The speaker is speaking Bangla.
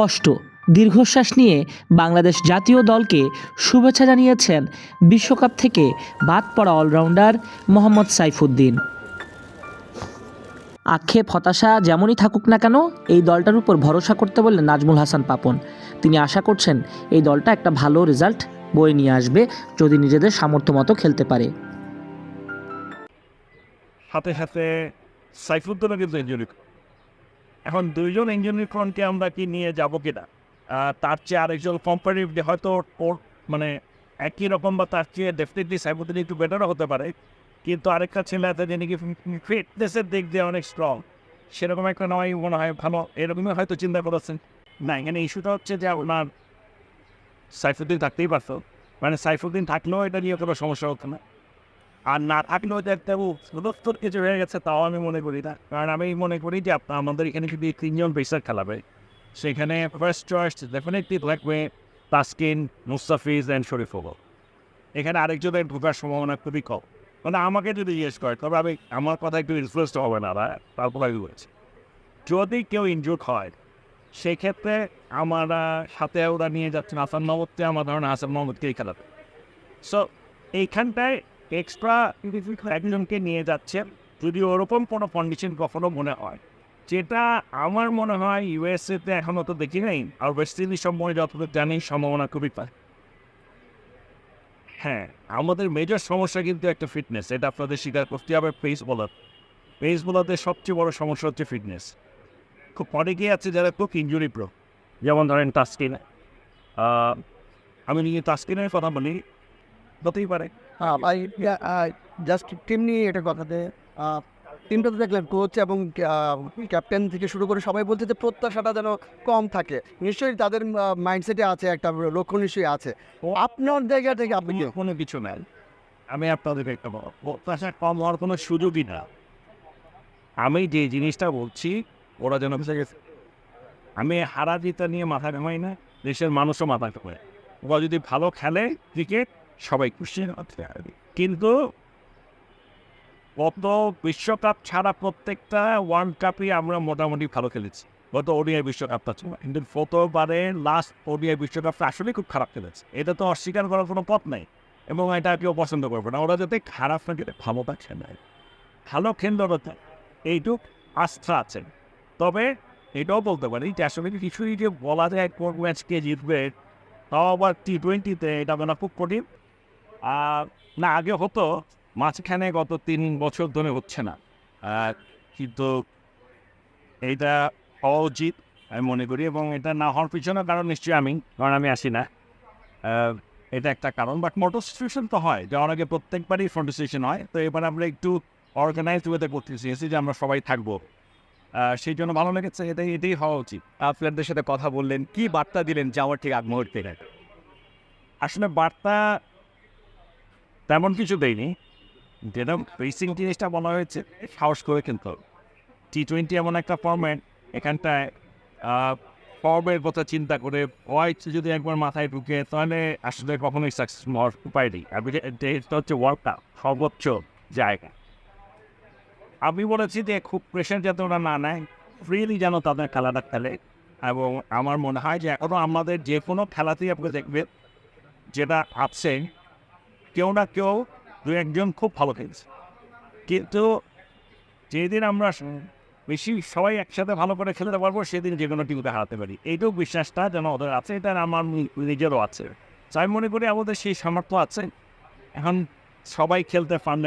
কষ্ট, দীর্ঘশ্বাস নিয়ে বাংলাদেশ জাতীয় দলকে শুভেচ্ছা জানিয়েছেন বিশ্বকাপ থেকে বাদ পড়া অলরাউন্ডার মোহাম্মদ সাইফুদ্দিন। আক্ষেপ, হতাশা যেমনই থাকুক না কেন, এই দলটার উপর ভরসা করতে বললেন নাজমুল হাসান পাপন। তিনি আশা করছেন এই দলটা একটা ভালো রেজাল্ট বয়ে নিয়ে আসবে যদি নিজেদের সামর্থ্য মতো খেলতে পারে। হাতে হাতে সাইফুদ্দিনও কিন্তু ইঞ্জুরি এখন দুইজন ইঞ্জুরি ফ্রন্টকে আমরা কি নিয়ে যাব কিনা? তার চেয়ে আরেকজন কম্পারেটিভলি হয়তো ওর মানে একই রকম বা তার চেয়ে ডেফিনেটলি সাইফুদ্দিন একটু বেটারও হতে পারে। কিন্তু আরেকটা ছেলে আছে যিনি কি ফিটনেসের দিক দিয়ে অনেক স্ট্রং সেরকম একটা নয় মনে হয়, ভালো। এরকমই হয়তো চিন্তা করেছেন। না, এখানে ইস্যুটা হচ্ছে যে আপনার সাইফুদ্দিন থাকতেই পারতো। মানে সাইফুদ্দিন থাকলেও এটা নিয়ে কোনো সমস্যা হতো না। আর না থাকলেও যে একটা সুদস্তর কিছু হয়ে গেছে, তাও আমি মনে করি না। কারণ আমি মনে করি যে আপনার আমাদের এখানে যদি তিনজন পেসার খেলাবে সেখানে ফার্স্ট চয়েস ডেফিনেটলি থাকবে তাসকিন, মুস্তাফিজ অ্যান্ড শরীফুল এখানে আরেকজনের ঢোকার সম্ভাবনা খুবই কম। মানে আমাকে যদি জিজ্ঞেস করে, তবে আমি, আমার কথা একটু ইনফ্লুয়েন্স হবে না না তারপর আমি বলছি। যদি কেউ ইনজুর হয়, সেক্ষেত্রে আমরা সাথে ওরা নিয়ে যাচ্ছেন হাসান মাহমুদকে আমার ধারণা হাসান মাহমুদকেই খেলাবে। সো এইখানটায় এক্সট্রা একজনকে নিয়ে যাচ্ছে, যদি ওরকম কোনো কন্ডিশন কখনো মনে হয়। যেটা আমার মনে হয় ইউএসএতে এখনও তো দেখি নাই, আর ওয়েস্ট ইন্ডিজ সম্বন্ধে যতটুকু জানি সম্ভাবনা খুবই পায় হ্যাঁ আমাদের মেজর সমস্যা কিন্তু একটা ফিটনেস এটা আপনাদের স্বীকার করতে হবে পেস বলার পেস বলারদের সবচেয়ে বড় সমস্যা হচ্ছে ফিটনেস খুব অনেকেই আছে যারা খুব ইঞ্জুরি প্রো যেমন ধরেন তাস্কিন। আমি নিয়ে তাস্কিনের কথা বলি হতেই পারে। ভাই জাস্ট টিম নিয়ে এটা কথাতে টিমটা তো দেখলেন কোচ এবং ক্যাপ্টেন থেকে শুরু করে সবাই বলছে যে প্রত্যাশাটা যেন কম থাকে। নিশ্চয়ই তাদের মাইন্ডসেটে আছে একটা লক্ষ্য নিশ্চয়ই আছে। ও আপনার জায়গা থেকে আপনি কোনো কিছু নাই। আমি আপনাদেরকে একটা প্রত্যাশা কম হওয়ার কোনো সুযোগই না। আমি যে জিনিসটা বলছি ওরা যেন আমি হারা জিতা নিয়ে মাথা ঘামাই না দেশের মানুষও মাথা ঘামায়। ওরা যদি ভালো খেলে ক্রিকেট সবাই খুশি কিন্তু গত বিশ্বকাপ ছাড়া প্রত্যেকটা ওয়ার্ল্ড কাপই আমরা মোটামুটি ভালো খেলেছি। গত ওডিআই বিশ্বকাপটা ছিল। কিন্তু গতবারে লাস্ট ওডিআই বিশ্বকাপটা আসলে খুব খারাপ খেলেছে। এটা তো অস্বীকার করার কোনো পথ নেই। এবং এটা কেউ পছন্দ করবে না। ওরা যাতে খারাপ না খেলে ভালোটা খেলে। ভালো খেললে ওরা এইটুক আস্থা আছে। তবে এটাও বলতে পারি যে আসলে কিছুই যে বলা যায় কোন ম্যাচ কে জিতবে, তাও আবার টি টোয়েন্টিতে এটা মানে খুব কঠিন। না, আগে হতো। মাঝখানে গত তিন বছর ধরে হচ্ছে না। কিন্তু এইটা হওয়া উচিত, আমি মনে করি, এবং এটা না হওয়ার পিছনে কারণ নিশ্চয়ই আমি, কারণ আমি আসি না। এটা একটা কারণ বাট মোটর সিচুয়েশন তো হয় যে অনেকে প্রত্যেকবারই ফ্রন্ট সিচুয়েশন হয়। তো এবার আমরা একটু অর্গানাইজ ওয়েতে করতে চেয়েছি যে আমরা সবাই থাকব। সেই জন্য ভালো লেগেছে এটাই এটাই হওয়া উচিত। আপনাদের সাথে কথা বললেন, কি বার্তা দিলেন যাওয়ার ঠিক আগ মুহূর্তে? আসলে বার্তা তেমন কিছু দেয়নি। যেটা বেসিক জিনিসটা বলা হয়েছে, সাহস করে হবে। টি টোয়েন্টি এমন একটা ফর্ম্যাট এখানটায় ফর্মের কথা চিন্তা করে ওয়াইট যদি একবার মাথায় ঢুকে, তাহলে আসলে কখনোই সাকসেস হওয়ার উপায় নেই। এটা- এটা হচ্ছে ওয়ার্ল্ড কাপ সর্বোচ্চ জায়গা। আমি বলেছি যে, খুব প্রেশার যাতে ওরা না নেয় ফ্রিলি যেন তাদের খেলাটা খেলে। এবং আমার মনে হয় যে এখনও আমাদের যে কোনো খেলাতেই আপনি দেখবেন, যেটা আছে কেউ না কেউ দু একজন খুব ভালো খেলছে। কিন্তু যেদিন আমরা বেশি সবাই একসাথে ভালো করে খেলতে পারব, সেদিন যে কোনো টিমকে হারাতে পারি। এইটুকু বিশ্বাসটা যেন ওদের আছে, এটা আমার নিজেরও আছে। তাই মনে করি আমাদের সেই সামর্থ্য আছে। এখন সবাই খেলতে পারলে